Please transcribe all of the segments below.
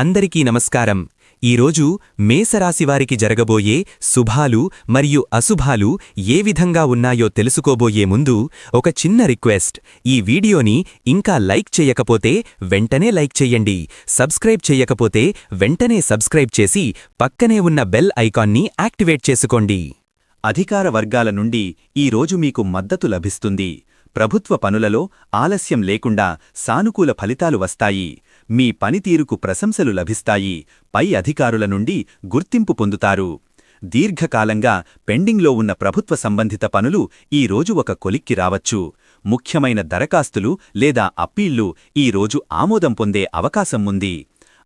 అందరికీ నమస్కారం. ఈరోజు మేసరాశివారికి జరగబోయే శుభాలు మరియు అశుభాలు ఏ విధంగా ఉన్నాయో తెలుసుకోబోయే ముందు ఒక చిన్న రిక్వెస్ట్. ఈ వీడియోని ఇంకా లైక్ చేయకపోతే వెంటనే లైక్ చెయ్యండి సబ్స్క్రైబ్ చేయకపోతే వెంటనే సబ్స్క్రైబ్ చేసి పక్కనే ఉన్న బెల్ ఐకాన్ని యాక్టివేట్ చేసుకోండి. అధికార వర్గాల నుండి ఈరోజు మీకు మద్దతు లభిస్తుంది. ప్రభుత్వ పనులలో ఆలస్యం లేకుండా సానుకూల ఫలితాలు వస్తాయి. మీ పనితీరుకు ప్రశంసలు లభిస్తాయి. పై అధికారుల నుండి గుర్తింపు పొందుతారు. దీర్ఘకాలంగా పెండింగ్లో ఉన్న ప్రభుత్వ సంబంధిత పనులు ఈ రోజు ఒక కొలిక్కి రావచ్చు. ముఖ్యమైన దరఖాస్తులు లేదా అప్పీళ్ళు ఈ రోజు ఆమోదం పొందే అవకాశం ఉంది.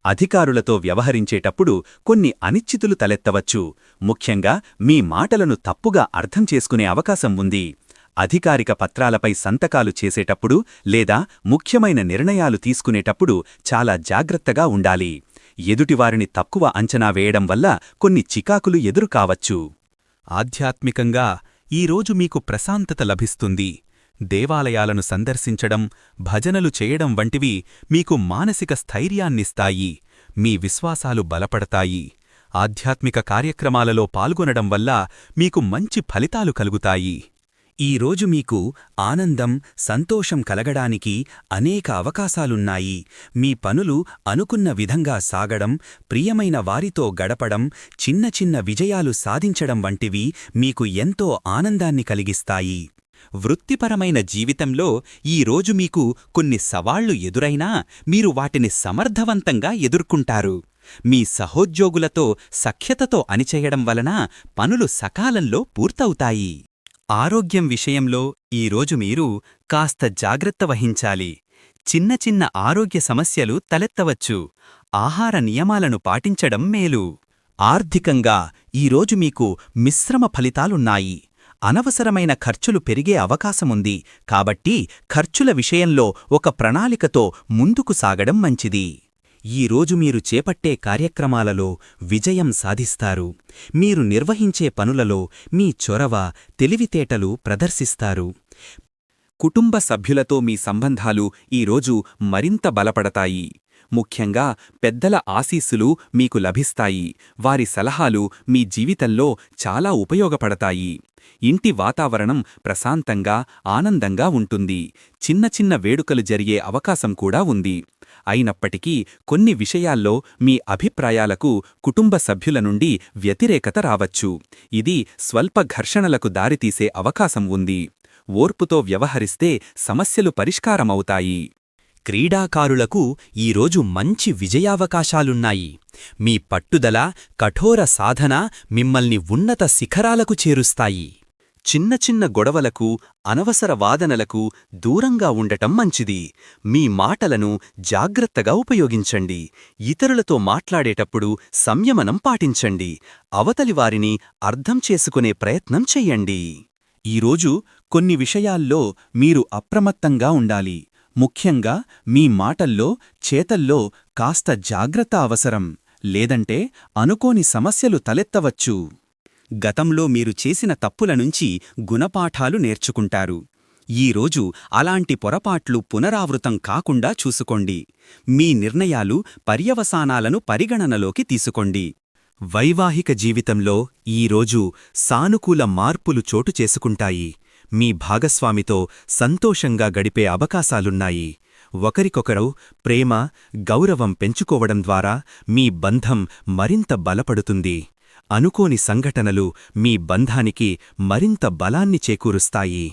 అధికారులతో వ్యవహరించేటప్పుడు కొన్ని అనిశ్చితులు తలెత్తవచ్చు. ముఖ్యంగా మీ మాటలను తప్పుగా అర్థం చేసుకునే అవకాశం ఉంది. అధికారిక పత్రాలపై సంతకాలు చేసేటప్పుడు లేదా ముఖ్యమైన నిర్ణయాలు తీసుకునేటప్పుడు చాలా జాగ్రత్తగా ఉండాలి. ఎదుటివారిని తక్కువ అంచనా వేయడం వల్ల కొన్ని చికాకులు ఎదురుకావచ్చు. ఆధ్యాత్మికంగా ఈరోజు మీకు ప్రశాంతత లభిస్తుంది. దేవాలయాలను సందర్శించడం భజనలు చేయడం వంటివి మీకు మానసిక స్థైర్యాన్నిస్తాయి. మీ విశ్వాసాలు బలపడతాయి. ఆధ్యాత్మిక కార్యక్రమాలలో పాల్గొనడం వల్ల మీకు మంచి ఫలితాలు కలుగుతాయి. ఈరోజు మీకు ఆనందం సంతోషం కలగడానికి అనేక అవకాశాలున్నాయి. మీ పనులు అనుకున్న విధంగా సాగడం ప్రియమైన వారితో గడపడం చిన్న చిన్న విజయాలు సాధించడం వంటివి మీకు ఎంతో ఆనందాన్ని కలిగిస్తాయి. వృత్తిపరమైన జీవితంలో ఈరోజు మీకు కొన్ని సవాళ్ళు ఎదురైనా మీరు వాటిని సమర్థవంతంగా ఎదుర్కొంటారు. మీ సహోద్యోగులతో సఖ్యతతో అనిచేయడం వలన పనులు సకాలంలో పూర్తవుతాయి. ఆరోగ్యం విషయంలో ఈరోజు మీరు కాస్త జాగ్రత్త వహించాలి. చిన్న చిన్న ఆరోగ్య సమస్యలు తలెత్తవచ్చు. ఆహార నియమాలను పాటించడం మేలు. ఆర్థికంగా ఈరోజు మీకు మిశ్రమ ఫలితాలున్నాయి. అనవసరమైన ఖర్చులు పెరిగే అవకాశముంది. కాబట్టి ఖర్చుల విషయంలో ఒక ప్రణాళికతో ముందుకు సాగడం మంచిది. ఈరోజు మీరు చేపట్టే కార్యక్రమాలలో విజయం సాధిస్తారు. మీరు నిర్వహించే పనులలో మీ చొరవ తెలివితేటలు ప్రదర్శిస్తారు. కుటుంబ సభ్యులతో మీ సంబంధాలు ఈరోజు మరింత బలపడతాయి. ముఖ్యంగా పెద్దల ఆశీస్సులు మీకు లభిస్తాయి. వారి సలహాలు మీ జీవితంలో చాలా ఉపయోగపడతాయి. ఇంటి వాతావరణం ప్రశాంతంగా ఆనందంగా ఉంటుంది. చిన్న చిన్న వేడుకలు జరిగే అవకాశం కూడా ఉంది. అయినప్పటికీ కొన్ని విషయాల్లో మీ అభిప్రాయాలకు కుటుంబ సభ్యుల నుండి వ్యతిరేకత రావచ్చు. ఇది స్వల్ప ఘర్షణలకు దారితీసే అవకాశం ఉంది. ఓర్పుతో వ్యవహరిస్తే సమస్యలు పరిష్కారమవుతాయి. క్రీడాకారులకు ఈరోజు మంచి విజయావకాశాలున్నాయి. మీ పట్టుదల కఠోర సాధన మిమ్మల్ని ఉన్నత శిఖరాలకు చేరుస్తాయి. చిన్న చిన్న గొడవలకు అనవసర వాదనలకు దూరంగా ఉండటం మంచిది. మీ మాటలను జాగ్రత్తగా ఉపయోగించండి. ఇతరులతో మాట్లాడేటప్పుడు సంయమనం పాటించండి. అవతలివారిని అర్థం చేసుకునే ప్రయత్నం చెయ్యండి ఈరోజు కొన్ని విషయాల్లో మీరు అప్రమత్తంగా ఉండాలి. ముఖ్యంగా మీ మాటల్లో చేతల్లో కాస్త జాగ్రత్త అవసరం. లేదంటే అనుకోని సమస్యలు తలెత్తవచ్చు. గతంలో మీరు చేసిన తప్పుల నుంచి గుణపాఠాలు నేర్చుకుంటారు. ఈరోజు అలాంటి పొరపాట్లు పునరావృతం కాకుండా చూసుకోండి. మీ నిర్ణయాలు పర్యవసానాలను పరిగణనలోకి తీసుకోండి. వైవాహిక జీవితంలో ఈరోజు సానుకూల మార్పులు చోటు చేసుకుంటాయి. మీ భాగస్వామితో సంతోషంగా గడిపే అవకాశాలున్నాయి. ఒకరికొకరు ప్రేమ గౌరవం పెంచుకోవడం ద్వారా మీ బంధం మరింత బలపడుతుంది. అనుకోని సంఘటనలు మీ బంధానికి మరింత బలాన్ని చేకూరుస్తాయి.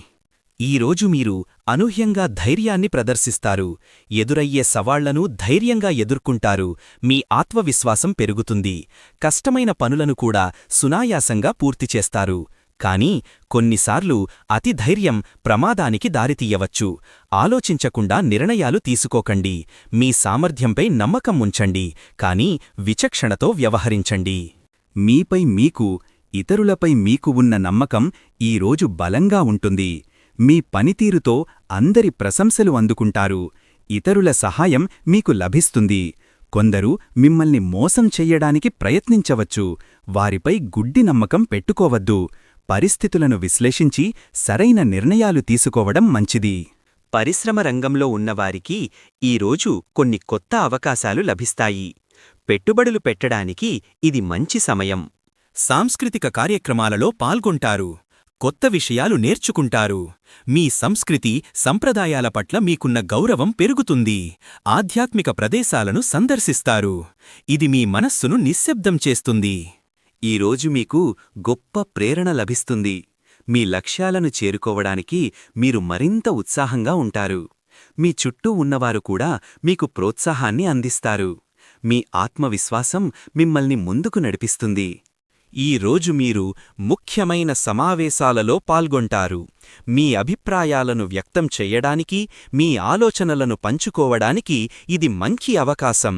ఈరోజు మీరు అనూహ్యంగా ధైర్యాన్ని ప్రదర్శిస్తారు. ఎదురయ్యే సవాళ్ళను ధైర్యంగా ఎదుర్కొంటారు. మీ ఆత్మవిశ్వాసం పెరుగుతుంది. కష్టమైన పనులను కూడా సునాయాసంగా పూర్తి చేస్తారు. కానీ కొన్నిసార్లు అతి ధైర్యం ప్రమాదానికి దారితీయవచ్చు. ఆలోచించకుండా నిర్ణయాలు తీసుకోకండి. మీ సామర్థ్యంపై నమ్మకం ఉంచండి. కానీ విచక్షణతో వ్యవహరించండి. మీపై మీకు ఇతరులపై మీకు ఉన్న నమ్మకం ఈరోజు బలంగా ఉంటుంది. మీ పనితీరుతో అందరి ప్రశంసలు అందుకుంటారు. ఇతరుల సహాయం మీకు లభిస్తుంది. కొందరు మిమ్మల్ని మోసం చెయ్యడానికి ప్రయత్నించవచ్చు. వారిపై గుడ్డి నమ్మకం పెట్టుకోవద్దు. పరిస్థితులను విశ్లేషించి సరైన నిర్ణయాలు తీసుకోవడం మంచిది. పరిశ్రమ రంగంలో ఉన్నవారికి ఈరోజు కొన్ని కొత్త అవకాశాలు లభిస్తాయి. పెట్టుబడులు పెట్టడానికి ఇది మంచి సమయం. సాంస్కృతిక కార్యక్రమాలలో పాల్గొంటారు. కొత్త విషయాలు నేర్చుకుంటారు. మీ సంస్కృతి సంప్రదాయాల పట్ల మీకున్న గౌరవం పెరుగుతుంది. ఆధ్యాత్మిక ప్రదేశాలను సందర్శిస్తారు. ఇది మీ మనస్సును నిశ్శబ్దం చేస్తుంది. ఈరోజు మీకు గొప్ప ప్రేరణ లభిస్తుంది. మీ లక్ష్యాలను చేరుకోవడానికి మీరు మరింత ఉత్సాహంగా ఉంటారు. మీ చుట్టూ ఉన్నవారు కూడా మీకు ప్రోత్సాహాన్ని అందిస్తారు. మీ ఆత్మవిశ్వాసం మిమ్మల్ని ముందుకు నడిపిస్తుంది. ఈ రోజు మీరు ముఖ్యమైన సమావేశాలలో పాల్గొంటారు. మీ అభిప్రాయాలను వ్యక్తం చెయ్యడానికి మీ ఆలోచనలను పంచుకోవడానికి ఇది మంచి అవకాశం.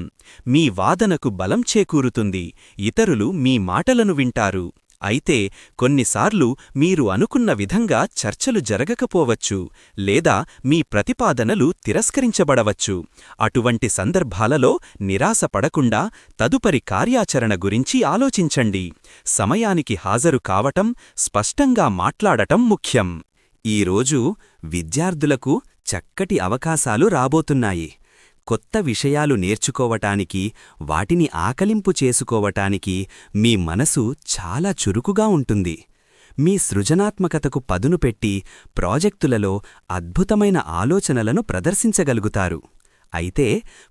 మీ వాదనకు బలం చేకూరుతుంది. ఇతరులు మీ మాటలను వింటారు. అయితే కొన్నిసార్లు మీరు అనుకున్న విధంగా చర్చలు జరగకపోవచ్చు లేదా మీ ప్రతిపాదనలు తిరస్కరించబడవచ్చు. అటువంటి సందర్భాలలో నిరాశపడకుండా తదుపరి కార్యాచరణ గురించి ఆలోచించండి. సమయానికి హాజరు కావటం స్పష్టంగా మాట్లాడటం ముఖ్యం. ఈరోజు విద్యార్థులకు చక్కటి అవకాశాలు రాబోతున్నాయి. కొత్త విషయాలు నేర్చుకోవటానికి వాటిని ఆకలింపు చేసుకోవటానికి మీ మనసు చాలా చురుకుగా ఉంటుంది. మీ సృజనాత్మకతకు పదును పెట్టి ప్రాజెక్టులలో అద్భుతమైన ఆలోచనలను ప్రదర్శించగలుగుతారు. అయితే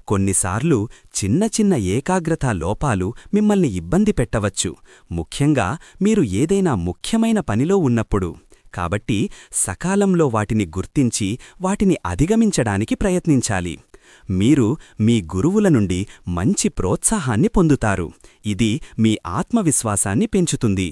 కొన్నిసార్లు చిన్న చిన్న ఏకాగ్రతా లోపాలు మిమ్మల్ని ఇబ్బంది పెట్టవచ్చు. ముఖ్యంగా మీరు ఏదైనా ముఖ్యమైన పనిలో ఉన్నప్పుడు. కాబట్టి సకాలంలో వాటిని గుర్తించి వాటిని అధిగమించడానికి ప్రయత్నించాలి. మీరు మీ గురువుల నుండి మంచి ప్రోత్సాహాన్ని పొందుతారు. ఇది మీ ఆత్మవిశ్వాసాన్ని పెంచుతుంది.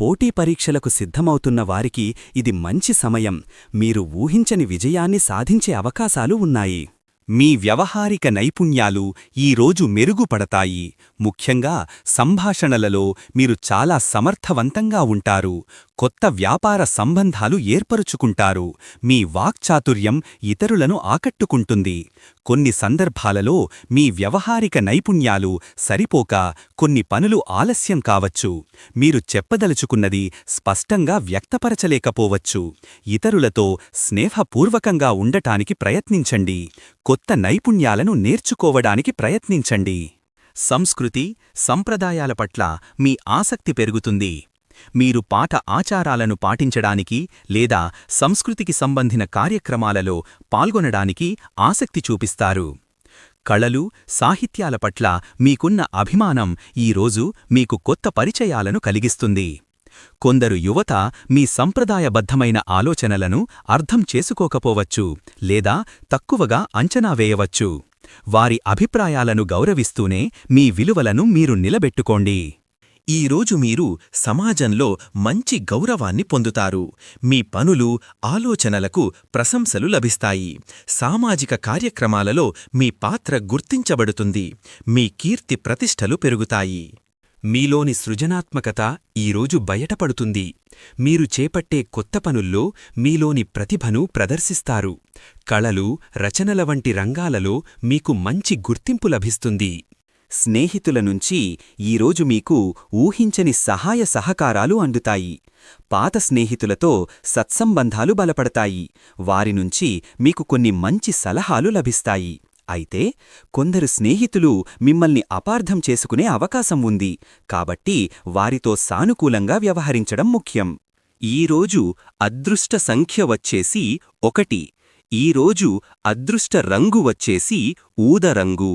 పోటీ పరీక్షలకు సిద్ధమవుతున్న వారికి ఇది మంచి సమయం. మీరు ఊహించని విజయాన్ని సాధించే అవకాశాలు ఉన్నాయి. మీ వ్యవహారిక నైపుణ్యాలు ఈరోజు మెరుగుపడతాయి. ముఖ్యంగా సంభాషణలలో మీరు చాలా సమర్థవంతంగా ఉంటారు. కొత్త వ్యాపార సంబంధాలు ఏర్పరుచుకుంటారు. మీ వాక్చాతుర్యం ఇతరులను ఆకట్టుకుంటుంది. కొన్ని సందర్భాలలో మీ వ్యవహారిక నైపుణ్యాలు సరిపోక కొన్ని పనులు ఆలస్యం కావచ్చు. మీరు చెప్పదలుచుకున్నది స్పష్టంగా వ్యక్తపరచలేకపోవచ్చు. ఇతరులతో స్నేహపూర్వకంగా ఉండటానికి ప్రయత్నించండి. కొత్త నైపుణ్యాలను నేర్చుకోవడానికి ప్రయత్నించండి. సంస్కృతి సంప్రదాయాల పట్ల మీ ఆసక్తి పెరుగుతుంది. మీరు పాట ఆచారాలను పాటించడానికి లేదా సంస్కృతికి సంబంధిన కార్యక్రమాలలో పాల్గొనడానికి ఆసక్తి చూపిస్తారు. కళలు సాహిత్యాల పట్ల మీకున్న అభిమానం ఈరోజు మీకు కొత్త పరిచయాలను కలిగిస్తుంది. కొందరు యువత మీ సంప్రదాయబద్ధమైన ఆలోచనలను అర్థం చేసుకోకపోవచ్చు లేదా తక్కువగా అంచనా వేయవచ్చు. వారి అభిప్రాయాలను గౌరవిస్తూనే మీ విలువలను మీరు నిలబెట్టుకోండి. ఈరోజు మీరు సమాజంలో మంచి గౌరవాన్ని పొందుతారు. మీ పనులు ఆలోచనలకు ప్రశంసలు లభిస్తాయి. సామాజిక కార్యక్రమాలలో మీ పాత్ర గుర్తించబడుతుంది. మీ కీర్తి ప్రతిష్టలు పెరుగుతాయి. మీలోని సృజనాత్మకత ఈరోజు బయటపడుతుంది. మీరు చేపట్టే కొత్త పనుల్లో మీలోని ప్రతిభను ప్రదర్శిస్తారు. కళలు రచనల వంటి రంగాలలో మీకు మంచి గుర్తింపు లభిస్తుంది. స్నేహితుల నుంచి ఈరోజు మీకు ఊహించని సహాయ సహకారాలు అందుతాయి. పాత స్నేహితులతో సత్సంబంధాలు బలపడతాయి. వారి నుంచి మీకు కొన్ని మంచి సలహాలు లభిస్తాయి. అయితే కొందరు స్నేహితులు మిమ్మల్ని అపార్థం చేసుకునే అవకాశం ఉంది. కాబట్టి వారితో సానుకూలంగా వ్యవహరించడం ముఖ్యం. ఈరోజు అదృష్ట సంఖ్య వచ్చేసి ఒకటి. ఈరోజు అదృష్ట రంగు వచ్చేసి ఊదరంగు